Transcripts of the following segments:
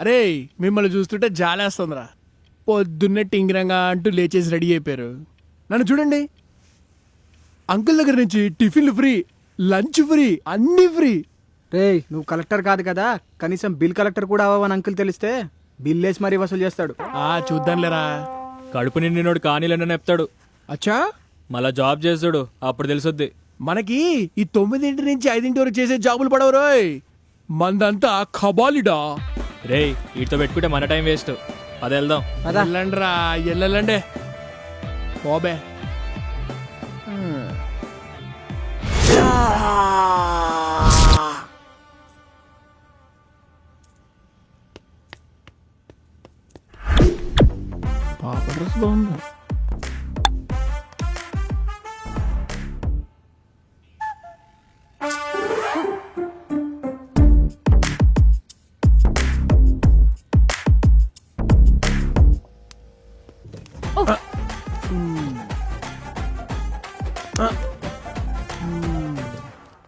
అరే మిమ్మల్ని చూస్తుంటే జాలేస్తుందిరా. పొద్దున్నే టింగిరంగా అంటూ లేచేసి రెడీ అయిపోయారు. నన్ను చూడండి. అంకుల్ దగ్గర నుంచి టిఫిన్లు ఫ్రీ లంచ్ ఫ్రీ అన్నీ ఫ్రీ. రేయ్ నువ్వు కలెక్టర్ కాదు కదా? కనీసం బిల్ కలెక్టర్ కూడా అవ్వని అంకుల్ తెలిస్తే బిల్ వేసి మరీ వసూలు చేస్తాడు. ఆ చూద్దాంలేరా. కడుపు నిండినోడు కానీలని చెప్తాడు అచ్చా? మళ్ళా జాబ్ చేస్తాడు అప్పుడు తెలుసుద్ది. మనకి ఈ తొమ్మిదింటి నుంచి ఐదింటి వరకు చేసే జాబులు పడవు రోయ్. మందంతా ఖబాలిడా రేయ్ వీటితో పెట్టుకుంటే మన టైం వేస్ట్. అది వెళ్దాం. పదా. ఎల్లండిరా ఎల్లెల్లండి పోబే. పాప డ్రెస్ బాగుంది.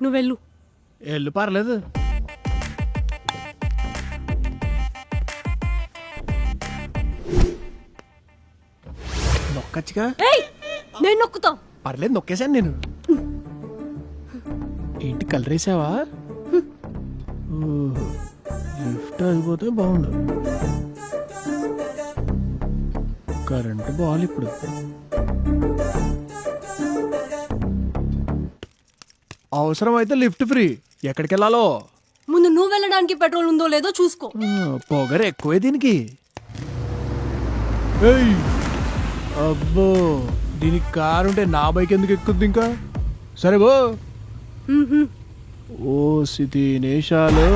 నువ్వు వెళ్ళు. ఎల్లు పర్లేదు. నొక్కచ్చుగా? నేను నొక్కుతా. పర్లేదు నొక్కేశాను నేను. ఏంటి కలర్ వేసావా? ఓహో, లిఫ్ట్ అయిపోతే బాగుండు. కరెంట్ బాల్ ఇప్పుడు అవసరమైతే లిఫ్ట్ ఫ్రీ. ఎక్కడికి వెళ్ళాలో ముందు నువ్వు వెళ్ళడానికి పెట్రోల్ ఉందో లేదో చూసుకో. పొగరు ఎక్కువే దీనికి. ఏయ్! అబ్బో! దీనికి కారు ఉంటే నా బైక్ ఎందుకు ఎక్కుద్ది ఇంకా? సరే బో. ఓ సితి నేషాలు.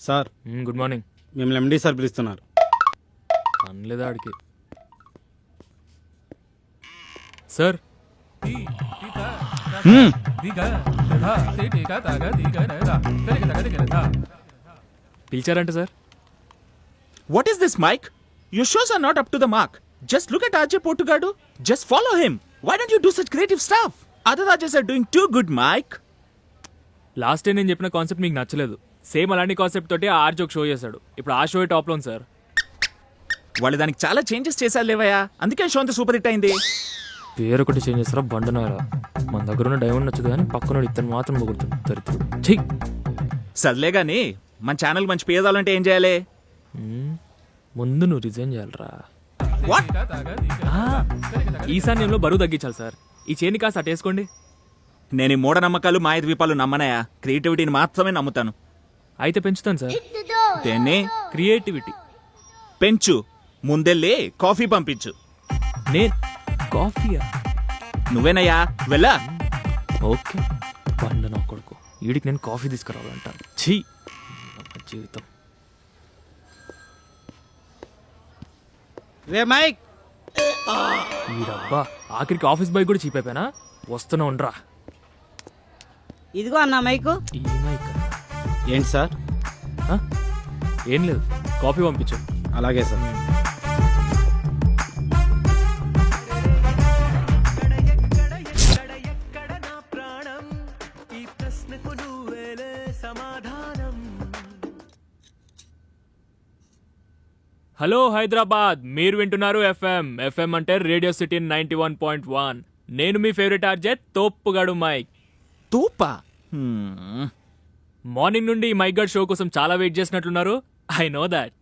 సార్ గుడ్ మార్నింగ్ మిమ్మల్ని ఎండి సార్ పిలుస్తున్నారు అనలేదా ఆడికి sir పిలిచారంట sir What is this, Mike? Your shows are not up to the mark. Just look at Ajay Portugadu. Just follow him. Why don't you do such creative stuff? Other Rajas are doing too good, Mike. Last time నేను చెప్పిన concept మీకు నచ్చలేదు same అలాంటి concept తోటి ఆ show చేశాడు. ఇప్పుడు ఆ షో టాప్లో ఉంది సార్. వాళ్ళు దానికి చాలా చేంజెస్ చేశారు లేవయ్యా. అందుకే షో అంతా సూపర్ హిట్ అయింది. పేరు ఒకటి చేంజ్ చేస్తారా బండనారా? మన దగ్గర ఉన్న డైమండ్ నచ్చదు కానీ పక్కన ఇతను మాత్రం పొగుడుతుంది దరిద్రుడు. సర్లే గాని మన ఛానల్ మంచి పేదాలంటే ఏం చేయాలి? ముందు నువ్వు రిజైన్ చేయాలరా. ఈశాన్యంలో బరువు తగ్గించాలి సార్. ఈ చేని కాస్త అటేసుకోండి నేను ఈ మూఢనమ్మకాలు మాయ ద్వీపాలు నమ్మనయా క్రియేటివిటీని మాత్రమే నమ్ముతాను. అయితే పెంచుతాను సార్. దేన్ని? క్రియేటివిటీ. పెంచు. ముందెళ్ళి కాఫీ పంపించు. నేను కాఫీయా? నువ్వేనయ్యా? వెళ్ళా? ఓకే. బండ నా కొడుకు. వీడికి నేను కాఫీ తీసుకురావాలంట. ఛీ! నా జీవితం. రే మైక్! వీడబ్బా ఆఖరికి ఆఫీస్ బైక్ కూడా చీప్ అయిపోయినా? వస్తున్నా ఉండరా. ఇదిగో అన్న మైకు. ఈ మైక్. ఏంటి సార్? ఏం లేదు. కాఫీ పంపించు. అలాగే సార్. హలో హైదరాబాద్. మీరు వింటున్నారు ఎఫ్ఎం. ఎఫ్ఎం అంటే radio city ninety one point one. నేను మీ ఫేవరెట్ ఆర్జెట్ తోప్పుగాడు మైక్. తూపా. మార్నింగ్ నుండి ఈ మైక్ షో కోసం చాలా wait చేసినట్లున్నారు. I know that.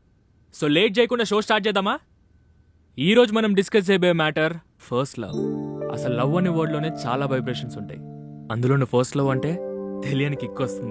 So late చేయకుండా షో స్టార్ట్ చేద్దామా? ఈరోజు మనం డిస్కస్ చేయబోయే మ్యాటర్ ఫస్ట్ లవ్. అసలు లవ్ అనే వర్డ్లోనే చాలా వైబ్రేషన్స్ ఉంటాయి. అందులోనే ఫస్ట్ లవ్ అంటే తెలియని కిక్ వస్తుంది.